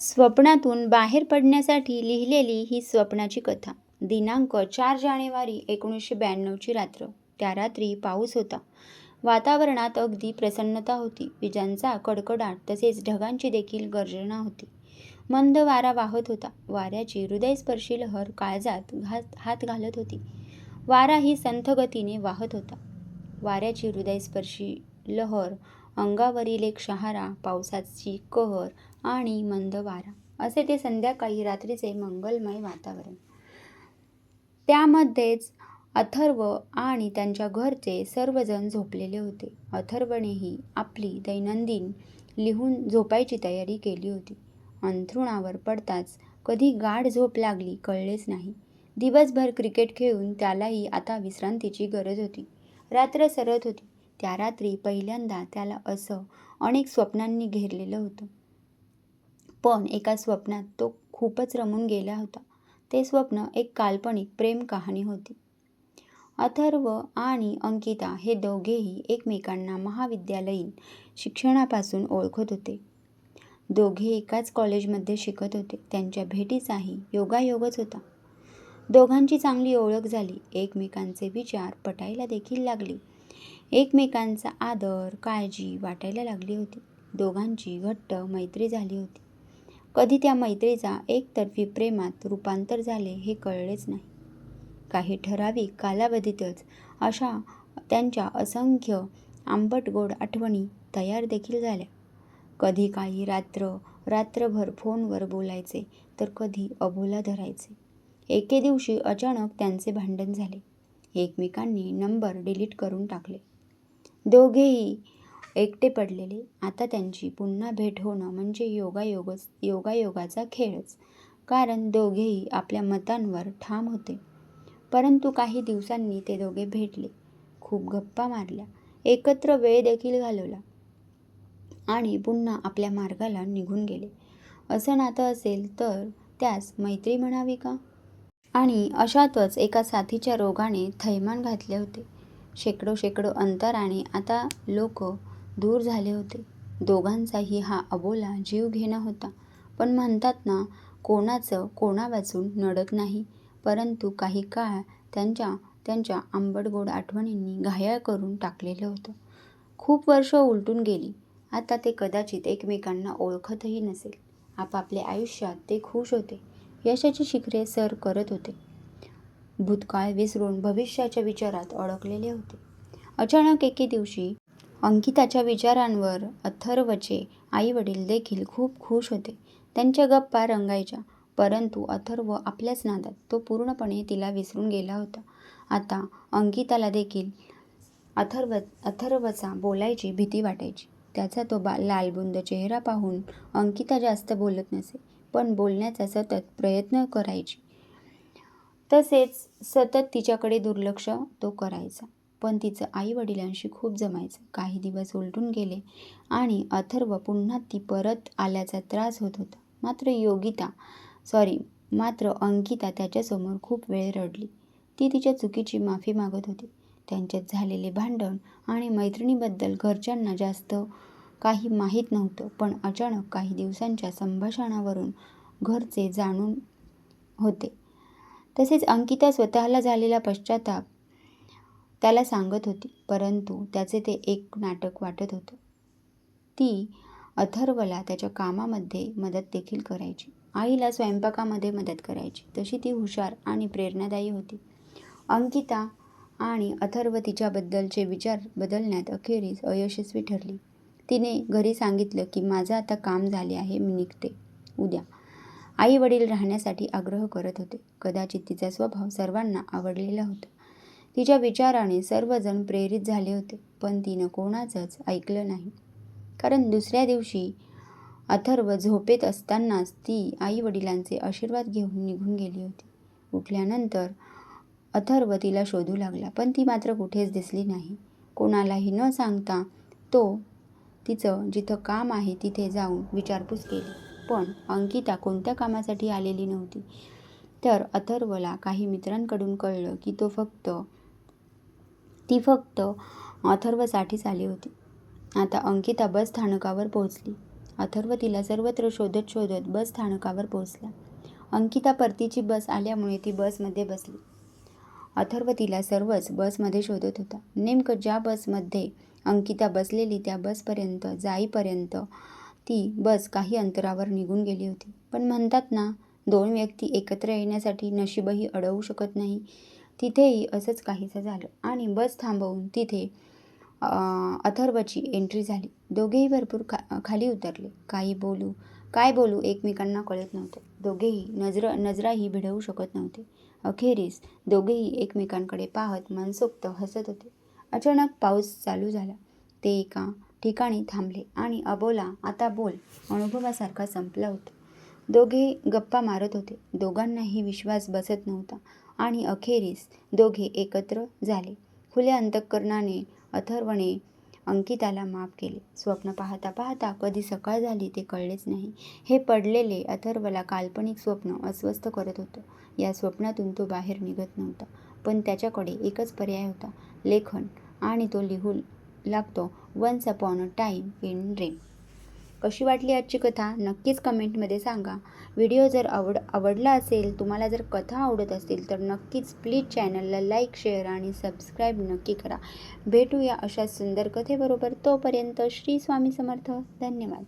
स्वप्नातून बाहेर पडण्यासाठी लिहिलेली ही स्वप्नाची कथा. दिनांक चार जानेवारी एकोणीसशे ब्याण्णवची रात्र. त्या रात्री पाऊस होता. वातावरणात अगदी प्रसन्नता होती. विजांचा कडकडाट तसेच ढगांची देखील गर्जना होती. मंद वारा वाहत होता. वाऱ्याची हृदयस्पर्शी लहर काळजात घात हात घालत होती. वारा ही संथगतीने वाहत होता. वाऱ्याची हृदयस्पर्शी लहर अंगावरील एक शहारा पावसाची कहर आणि मंद वारा. असे ते संध्याकाळी रात्रीचे मंगलमय वातावरण. त्यामध्येच अथर्व आणि त्यांच्या घरचे सर्वजण झोपलेले होते. अथर्वनेही आपली दैनंदिन लिहून झोपायची तयारी केली होती. अंथरुणावर पडताच कधी गाढ झोप लागली कळलेच नाही. दिवसभर क्रिकेट खेळून त्यालाही आता विश्रांतीची गरज होती. रात्र सरत होती. त्या रात्री पहिल्यांदा त्याला असं अनेक स्वप्नांनी घेरलेलं होतं. पण एका स्वप्नात तो खूपच रमून गेला होता. ते स्वप्न एक काल्पनिक प्रेम कहाणी होती. अथर्व आणि अंकिता हे दोघेही एकमेकांना महाविद्यालयीन शिक्षणापासून ओळखत होते. दोघे एकाच कॉलेजमध्ये शिकत होते. त्यांच्या भेटीचाही योगायोगच होता. दोघांची चांगली ओळख झाली. एकमेकांचे विचार पटायला देखील लागले. एकमेकांचा आदर काळजी वाटायला लागली होती. दोघांची घट्ट मैत्री झाली होती. कधी त्या मैत्रीचा एकतर्फी प्रेमात रूपांतर झाले हे कळलेच नाही. काही ठराविक कालावधीतच अशा त्यांच्या असंख्य आंबट गोड आठवणी तयार देखील झाल्या. कधी काही रात्र रात्रभर फोनवर बोलायचे तर कधी अबोला धरायचे. एके दिवशी अचानक त्यांचे भांडण झाले. एकमेकांनी नंबर डिलीट करून टाकले. दोघेही एकटे पडलेले. आता त्यांची पुन्हा भेट होणं म्हणजे योगायोगच योगायोगाचा खेळच. कारण दोघेही आपल्या मतांवर ठाम होते. परंतु काही दिवसांनी ते दोघे भेटले. खूप गप्पा मारल्या. एकत्र वेळ देखील घालवला. आणि पुन्हा आपल्या मार्गाला निघून गेले. असं नातं असेल तर त्यास मैत्री म्हणावी का? आणि अशातच एका साथीच्या रोगाने थैमान घातले होते. शेकडो शेकडो अंतराने आता लोक दूर झाले होते. दोघांचाही हा अबोला जीव घेणं होता. पण म्हणतात ना कोणाचं कोणा वाचून नडत नाही. परंतु काही काळ त्यांच्या त्यांच्या आंबटगोड आठवणींनी घायाळ करून टाकलेलं होतं. खूप वर्ष उलटून गेली. आता ते कदाचित एकमेकांना ओळखतही नसेल. आपापल्या आयुष्यात ते खुश होते. यशाची शिखरे सर करत होते. भूतकाळ विसरून भविष्याच्या विचारात अडकलेले होते. अचानक एके दिवशी अंकिताच्या विचारांवर अथर्वचे आईवडील देखील खूप खुश होते. त्यांच्या गप्पा रंगायच्या परंतु अथर्व आपल्याच नादात तो पूर्णपणे तिला विसरून गेला होता. आता अंकिताला देखील अथर्व अथर्वचा बोलायची भीती वाटायची. त्याचा तो बा लालबुंद चेहरा पाहून अंकिता जास्त बोलत नसे पण बोलण्याचा सतत प्रयत्न करायची. तसेच सतत तिच्याकडे दुर्लक्ष तो करायचा. पण तिचं आईवडिलांशी खूप जमायचं. काही दिवस उलटून गेले आणि अथर्व पुन्हा ती परत आल्याचा त्रास होत होता. मात्र योगिता सॉरी मात्र अंकिता त्याच्यासमोर खूप वेळ रडली. ती तिच्या चुकीची माफी मागत होती. त्यांच्यात झालेले भांडण आणि मैत्रिणीबद्दल घरच्यांना जास्त काही माहीत नव्हतं पण अचानक काही दिवसांच्या संभाषणावरून घरचे जाणून होते. तसेच अंकिता स्वतःला झालेला पश्चाताप त्याला सांगत होती परंतु त्याचे ते एक नाटक वाटत होतं. ती अथर्वला त्याच्या कामामध्ये मदत देखील करायची. आईला स्वयंपाकामध्ये मदत करायची. तशी ती हुशार आणि प्रेरणादायी होती. अंकिता आणि अथर्व तिच्याबद्दलचे विचार बदलण्यात अखेरीस अयशस्वी ठरली. तिने घरी सांगितलं की माझं आता काम झाले आहे मी निघते. उद्या. आई वडील राहण्यासाठी आग्रह करत होते. कदाचित तिचा स्वभाव सर्वांना आवडलेला होता. तिच्या विचाराने सर्वजण प्रेरित झाले होते पण तिनं कोणाचंच ऐकलं नाही. कारण दुसऱ्या दिवशी अथर्व झोपेत असतानाच ती आई वडिलांचे आशीर्वाद घेऊन निघून गेली होती. उठल्यानंतर अथर्व तिला शोधू लागला पण ती मात्र कुठेच दिसली नाही. कोणालाही न सांगता तो तिचं जिथं काम आहे तिथे जाऊन विचारपूस केली. पण अंकिता कोणत्या कामासाठी आलेली नव्हती. तर अथर्वला काही मित्रांकडून कळलं की तो फक्त ती फक्त अथर्वसाठीच आली होती. आता अंकिता बस स्थानकावर पोहोचली. अथर्व तिला सर्वत्र शोधत शोधत बस स्थानकावर पोहोचला. अंकिता परतीची बस आल्यामुळे ती बसमध्ये बसली. अथर्व तिला सर्वच बसमध्ये शोधत होता. नेमकं ज्या बसमध्ये अंकिता बसलेली त्या बसपर्यंत जाईपर्यंत ती बस काही अंतरावर निघून गेली होती. पण म्हणतात ना दोन व्यक्ती एकत्र येण्यासाठी नशीबही अडवू शकत नाही. तिथेही असंच काहीसं झालं आणि बस थांबवून तिथे अथर्वची एंट्री झाली. दोघेही भरपूर खा खाली उतरले. काही बोलू काय बोलू एकमेकांना कळत नव्हतं. दोघेही नजर नजराही भिडवू शकत नव्हते. अखेरीस दोघेही एकमेकांकडे पाहत मनसोक्त हसत होते. अचानक पाऊस चालू झाला. ते एका ठिकाणी थांबले आणि अबोला आता बोल. अनुभवासारखा संपला होता. दोघे गप्पा मारत होते. दोघांनाही विश्वास बसत नव्हता. आणि अखेरीस दोघे एकत्र झाले. खुल्या अंतःकरणाने अथर्वने अंकिताला माफ केले. स्वप्न पाहता पाहता कधी सकाळ झाली ते कळलेच नाही. हे पडलेले अथर्वला काल्पनिक स्वप्न अस्वस्थ करत होतं. या स्वप्नातून तो बाहेर निघत नव्हता पण त्याच्याकडे एकच पर्याय होता लेखन. आणि तो लिहू लागतो once upon a time in dream कशी वाटली आजची कथा नक्कीच कमेंटमध्ये सांगा. व्हिडिओ जर आवड आवडला असेल तुम्हाला जर कथा आवडत असतील तर नक्कीच प्लीज चॅनलला लाईक शेअर आणि सबस्क्राईब नक्की करा. भेटूया अशा सुंदर कथेबरोबर. तोपर्यंत श्री स्वामी समर्थ. धन्यवाद.